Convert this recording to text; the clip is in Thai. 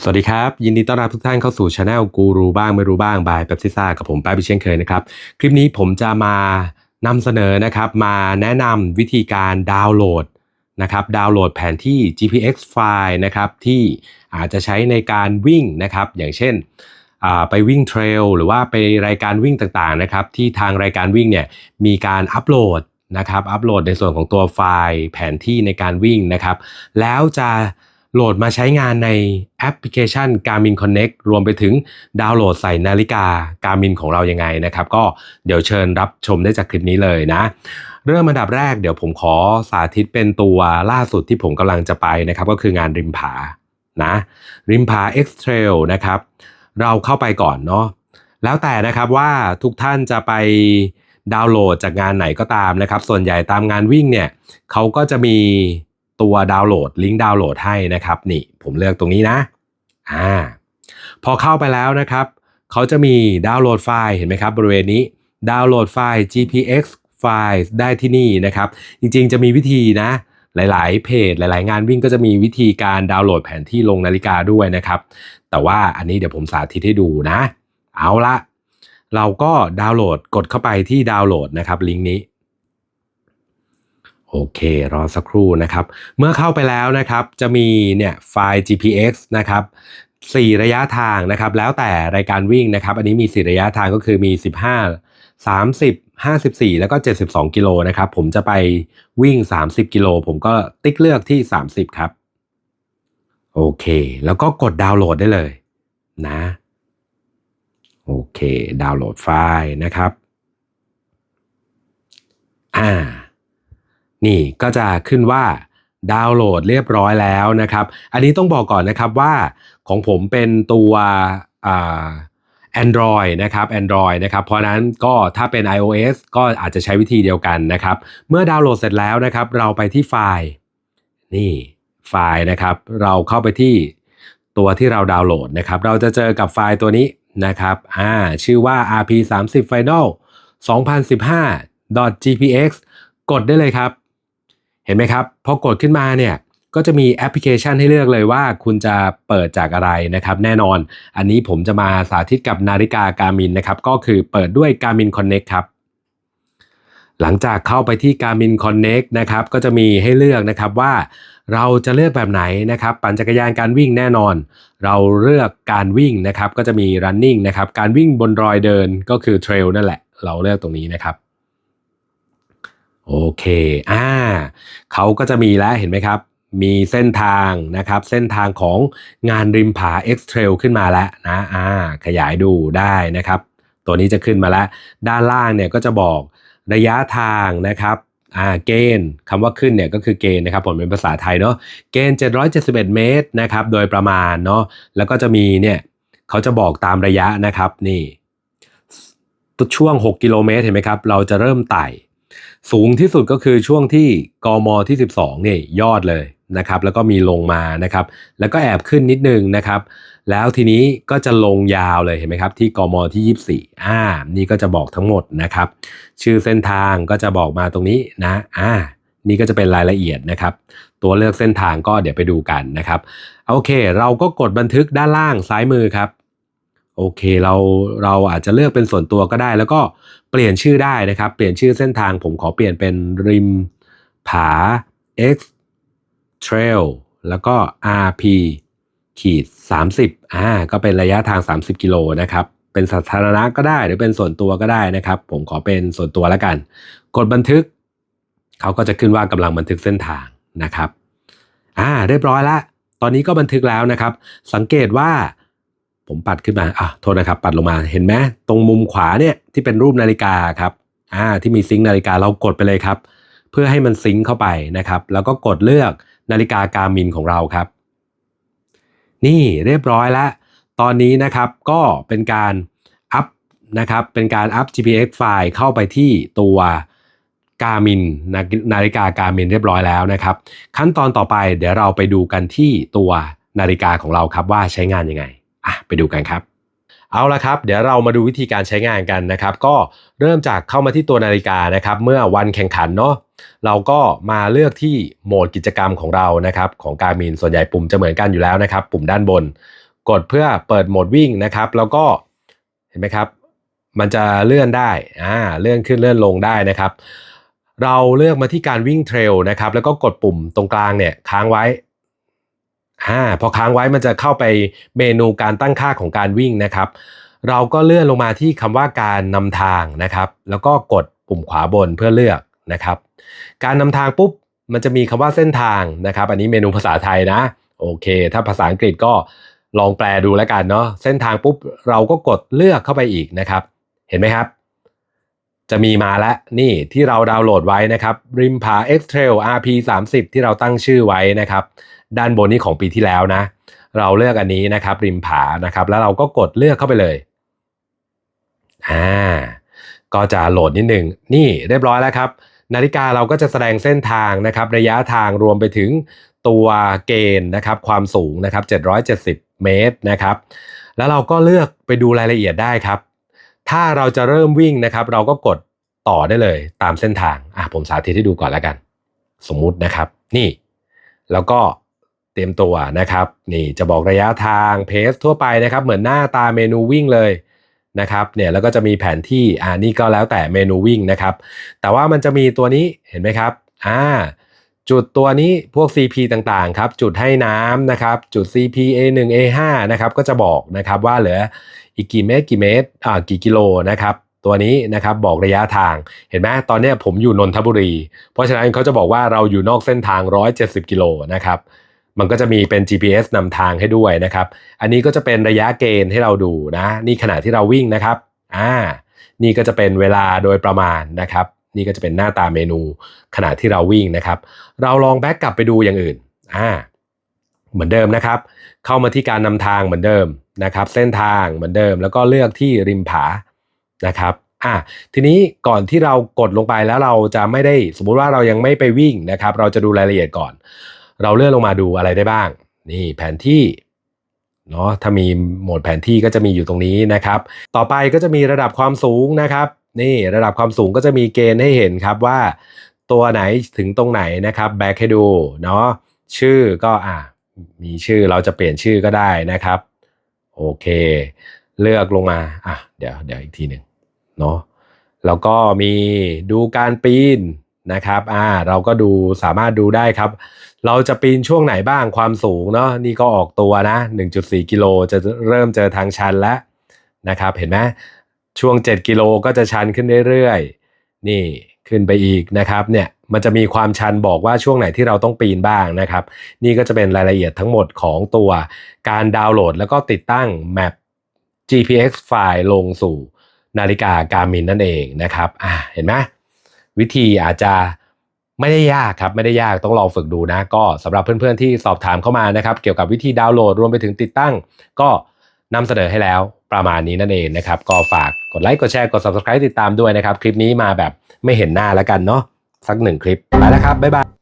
สวัสดีครับ ยินดีต้อนรับทุกท่านเข้าสู่ช anel กูรู้บ้างไม่รู้บ้างบายเป๊ปซิซ่ากับผมแป๊บพี่เช่นเคยนะครับ คลิปนี้ผมจะมานำเสนอนะครับ มาแนะนำวิธีการดาวน์โหลดนะครับดาวน์โหลดแผนที่ GPX ไฟล์นะครับที่อาจจะใช้ในการวิ่งนะครับ อย่างเช่นไปวิ่งเทรลหรือว่าไปรายการวิ่งต่างๆนะครับ ที่ทางรายการวิ่งเนี่ยมีการอัปโหลดนะครับอัปโหลดในส่วนของตัวไฟล์แผนที่ในการวิ่งนะครับ แล้วจะ โหลดมาใช้งานในแอปพลิเคชัน Garmin Connect รวมไปถึงดาวน์โหลดใส่นาฬิกา Garmin ของเรายังไงนะครับ ก็เดี๋ยวเชิญรับชมได้จากคลิปนี้เลยนะ เริ่มอันดับแรกเดี๋ยวผมขอสาธิตเป็นตัวล่าสุดที่ผมกำลังจะไปนะครับ ก็คืองานริมผานะริมผา X Trail นะครับ เราเข้าไปก่อนเนาะแล้วแต่นะครับว่าทุกท่านจะไปดาวน์โหลดจากงานไหนก็ตามนะครับ ส่วนใหญ่ตามงานวิ่งเนี่ยเขาก็จะมี ตัวดาวน์โหลดลิงก์ดาวน์โหลดให้นะครับนี่ผมเลือกตรงนี้นะอ่าพอเข้าไปแล้วนะครับ เขาจะมีดาวน์โหลดไฟล์เห็นไหมครับ บริเวณนี้ดาวน์โหลดไฟล์ GPX ไฟล์ได้ที่นี่นะครับ จริงๆจะมีวิธีนะ หลายๆ เพจ หลายๆ งานวิ่งก็จะมีวิธีการดาวน์โหลดแผนที่ลงนาฬิกาด้วยนะครับ แต่ว่าอันนี้เดี๋ยวผมสาธิตให้ดูนะ เอาละเราก็ดาวน์โหลดกดเข้าไปที่ดาวน์โหลดนะครับลิงก์นี้ โอเค รอสักครู่นะครับ เมื่อเข้าไปแล้วนะครับจะมีเนี่ยไฟล์ GPX นะครับ4ระยะทางนะครับ แล้วแต่รายการวิ่งนะครับ อันนี้มี4ระยะทางก็คือมี 15 30 54 แล้วก็ 72 กิโลนะครับ ผมจะไปวิ่ง 30 กิโล ผมก็ติ๊กเลือกที่ 30 ครับ โอเค แล้วก็กดดาวน์โหลดได้เลยนะ โอเค ดาวน์โหลดไฟล์นะครับ อ่า นี่ก็จะขึ้นว่าดาวน์โหลดเรียบร้อยแล้วนะครับ อันนี้ต้องบอกก่อนนะครับว่าของผมเป็นตัวอ่า Android นะครับ Android นะครับ เพราะนั้นก็ถ้าเป็น iOS ก็อาจจะใช้วิธีเดียวกันนะครับ เมื่อดาวน์โหลดเสร็จแล้วนะครับ เราไปที่ไฟล์ นี่ไฟล์นะครับ เราเข้าไปที่ตัวที่เราดาวน์โหลดนะครับ เราจะเจอกับไฟล์ตัวนี้นะครับ อ่า ชื่อว่า rp30 final 2015 gpx กดได้เลยครับ เห็นไหมครับ พอกดขึ้นมาเนี่ยก็จะมีแอปพลิเคชันให้เลือกเลยว่าคุณจะเปิดจากอะไรนะครับ แน่นอน อันนี้ผมจะมาสาธิตกับนาฬิกา Garmin นะครับ ก็คือเปิดด้วย Garmin Connect ครับ หลังจากเข้าไปที่ Garmin Connect นะครับ ก็จะมีให้เลือกนะครับว่าเราจะเลือกแบบไหนนะครับ ปั่นจักรยานการวิ่งแน่นอน เราเลือกการวิ่งนะครับ ก็จะมี running นะครับ การวิ่งบนรอยเดินก็คือ trail นั่นแหละ เราเลือกตรงนี้นะครับ โอเค อ่า เขาก็จะมีแล้วเห็นไหมครับ มีเส้นทางนะครับ เส้นทางของงานริมผา X Trail ขึ้นมาแล้วนะ อ่า ขยายดูได้นะครับ ตัวนี้จะขึ้นมาแล้ว ด้านล่างเนี่ยก็จะบอกระยะทางนะครับ อ่า เกณฑ์คำว่าขึ้นเนี่ยก็คือเกณฑ์นะครับ ผมเป็นภาษาไทยเนาะ เกณฑ์ 771 เมตรนะครับ โดยประมาณเนาะ แล้วก็จะมีเนี่ย เขาจะบอกตามระยะนะครับ นี่ ช่วง 6 กิโลเมตรเห็นไหมครับ เราจะเริ่มไต่ สูงที่สุดก็คือช่วงที่กมที่ 12เนี่ยยอดเลยนะครับ แล้วก็มีลงมานะครับ แล้วก็แอบขึ้นนิดนึงนะครับ แล้วทีนี้ก็จะลงยาวเลยเห็นไหมครับ ที่กมที่ 24อ่านี่ก็จะบอกทั้งหมดนะครับ ชื่อเส้นทางก็จะบอกมาตรงนี้นะอ่านี่ก็จะเป็นรายละเอียดนะครับ ตัวเลือกเส้นทางก็เดี๋ยวไปดูกันนะครับโอเค เราก็กดบันทึกด้านล่างซ้ายมือครับ โอเคเราเราอาจจะเลือกเป็นส่วนตัวก็ได้ แล้วก็เปลี่ยนชื่อได้นะครับ เปลี่ยนชื่อเส้นทางผมขอเปลี่ยนเป็นริมผา X Trail แล้วก็ RP ขีด30อ่าก็เป็นระยะทาง 30 กิโลนะครับ เป็นสาธารณะก็ได้หรือเป็นส่วนตัวก็ได้นะครับ ผมขอเป็นส่วนตัวแล้วกัน กดบันทึก เขาก็จะขึ้นว่ากำลังบันทึกเส้นทางนะครับอ่าเรียบร้อยล้วตอนนี้ก็บันทึกแล้วนะครับ สังเกตว่า ผมปัดขึ้นมาอะโทษนะครับ ปัดลงมาเห็นไหมตรงมุมขวาเนี่ยที่เป็นรูปนาฬิกาครับอ่าที่มีซิงค์นาฬิกาเรากดไปเลยครับ เพื่อให้มันซิงค์เข้าไปนะครับ แล้วก็กดเลือกนาฬิกาการมินของเราครับ นี่เรียบร้อยแล้ว ตอนนี้นะครับก็เป็นการอัพนะครับเป็นการอัพ GPX ไฟล์เข้าไปที่ตัวการมินนาฬิกาการมินเรียบร้อยแล้วนะครับ ขั้นตอนต่อไปเดี๋ยวเราไปดูกันที่ตัวนาฬิกาของเราครับว่าใช้งานยังไง อะไปดูกันครับ เอาละครับ เดี๋ยวเรามาดูวิธีการใช้งานกันนะครับ ก็เริ่มจากเข้ามาที่ตัวนาฬิกานะครับ เมื่อวันแข่งขันเนาะเราก็มาเลือกที่โหมดกิจกรรมของเรานะครับ ของการมินส่วนใหญ่ปุ่มจะเหมือนกันอยู่แล้วนะครับ ปุ่มด้านบน กดเพื่อเปิดโหมดวิ่งนะครับ แล้วก็เห็นไหมครับ มันจะเลื่อนได้อ่าเลื่อนขึ้นเลื่อนลงได้นะครับเราเลือกมาที่การวิ่งเทรลนะครับแล้วก็กดปุ่มตรงกลางเนี่ยค้างไว้ อ่าพอค้างไว้มันจะเข้าไปเมนูการตั้งค่าของการวิ่งนะครับ เราก็เลื่อนลงมาที่คำว่าการนำทางนะครับ แล้วก็กดปุ่มขวาบนเพื่อเลือกนะครับ การนำทางปุ๊บมันจะมีคำว่าเส้นทางนะครับ อันนี้เมนูภาษาไทยนะ โอเค ถ้าภาษาอังกฤษก็ลองแปลดูแล้วกันเนาะเส้นทางปุ๊บเราก็กดเลือกเข้าไปอีกนะครับ เห็นไหมครับ จะมีมาแล้วนี่ที่เราดาวน์โหลดไว้นะครับริมผา X Trail RP 30ที่เราตั้งชื่อไว้นะครับ ด้านบนนี้ของปีที่แล้วนะ เราเลือกอันนี้นะครับ ริมผานะครับ แล้วเราก็กดเลือกเข้าไปเลยอ่าก็จะโหลดนิดหนึ่งนี่เรียบร้อยแล้วครับ นาฬิกาเราก็จะแสดงเส้นทางนะครับ ระยะทางรวมไปถึงตัวเกณฑ์นะครับ ความสูงนะครับ 770 เมตรนะครับ แล้วเราก็เลือกไปดูรายละเอียดได้ครับ ถ้าเราจะเริ่มวิ่งนะครับ เราก็กดต่อได้เลยตามเส้นทางอะผมสาธิตให้ดูก่อนแล้วกัน สมมุตินะครับ นี่ แล้วก็เตรียมตัวนะครับ นี่จะบอกระยะทางเพสทั่วไปนะครับ เหมือนหน้าตาเมนูวิ่งเลยนะครับเนี่ยแล้วก็จะมีแผนที่อ่านี่ก็แล้วแต่เมนูวิ่งนะครับ แต่ว่ามันจะมีตัวนี้เห็นไหมครับอ่าจุดตัวนี้พวก CP ต่างๆครับ จุดให้น้ำนะครับ จุด CP A1 A5 นะครับก็จะบอกนะครับว่าเหลือ อีกกี่เมตรกี่เมตรอ่ากี่กิโลนะครับตัวนี้นะครับบอกระยะทางเห็นไหมตอนนี้ผมอยู่นนทบุรี เพราะฉะนั้นเขาจะบอกว่าเราอยู่นอกเส้นทาง 170 กิโลนะครับมันก็จะมีเป็น GPS นำทางให้ด้วยนะครับ อันนี้ก็จะเป็นระยะเกณฑ์ให้เราดูนะ นี่ขณะที่เราวิ่งนะครับอ่านี่ก็จะเป็นเวลาโดยประมาณนะครับ นี่ก็จะเป็นหน้าตาเมนูขณะที่เราวิ่งนะครับ เราลองแบ็กกลับไปดูอย่างอื่นอ่า เหมือนเดิมนะครับ เข้ามาที่การนำทางเหมือนเดิมนะครับ เส้นทางเหมือนเดิม แล้วก็เลือกที่ริมผานะครับอะทีนี้ก่อนที่เรากดลงไปแล้วเราจะไม่ได้สมมุติว่าเรายังไม่ไปวิ่งนะครับ เราจะดูรายละเอียดก่อน เราเลื่อนลงมาดูอะไรได้บ้าง นี่แผนที่เนาะถ้ามีโหมดแผนที่ก็จะมีอยู่ตรงนี้นะครับ ต่อไปก็จะมีระดับความสูงนะครับ นี่ระดับความสูงก็จะมีเกณฑ์ให้เห็นครับว่า ตัวไหนถึงตรงไหนนะครับแบ็คให้ดูเนาะชื่อก็อะ มีชื่อเราจะเปลี่ยนชื่อก็ได้นะครับ โอเค เลือกลงมาอะเดี๋ยวเดี๋ยวอีกทีหนึ่งเนาะแล้วก็มีดูการปีนนะครับอ่าเราก็ดูสามารถดูได้ครับ เราจะปีนช่วงไหนบ้างความสูงเนาะนี่ก็ออกตัวนะ 1.4 กิโลจะเริ่มเจอทางชันแล้วนะครับเห็นไหมช่วง 7 กิโลก็จะชันขึ้นเรื่อยๆ นี่ขึ้นไปอีกนะครับเนี่ย มันจะมีความชันบอกว่าช่วงไหนที่เราต้องปีนบ้างนะครับ นี่ก็จะเป็นรายละเอียดทั้งหมดของตัวการดาวน์โหลด แล้วก็ติดตั้งแมป GPX ไฟล์ลงสู่นาฬิกาการมินนั่นเองนะครับอ่าเห็นไหมวิธีอาจจะไม่ได้ยากครับไม่ได้ยากต้องลองฝึกดูนะ ก็สำหรับเพื่อนๆที่สอบถามเข้ามานะครับ เกี่ยวกับวิธีดาวน์โหลดรวมไปถึงติดตั้ง ก็นำเสนอให้แล้วประมาณนี้นั่นเองนะครับ ก็ฝากกดไลค์กดแชร์กด subscribe ติดตามด้วยนะครับ คลิปนี้มาแบบไม่เห็นหน้าแล้วกันเนาะ สักหนึ่งคลิปไปแล้วครับบ๊ายบาย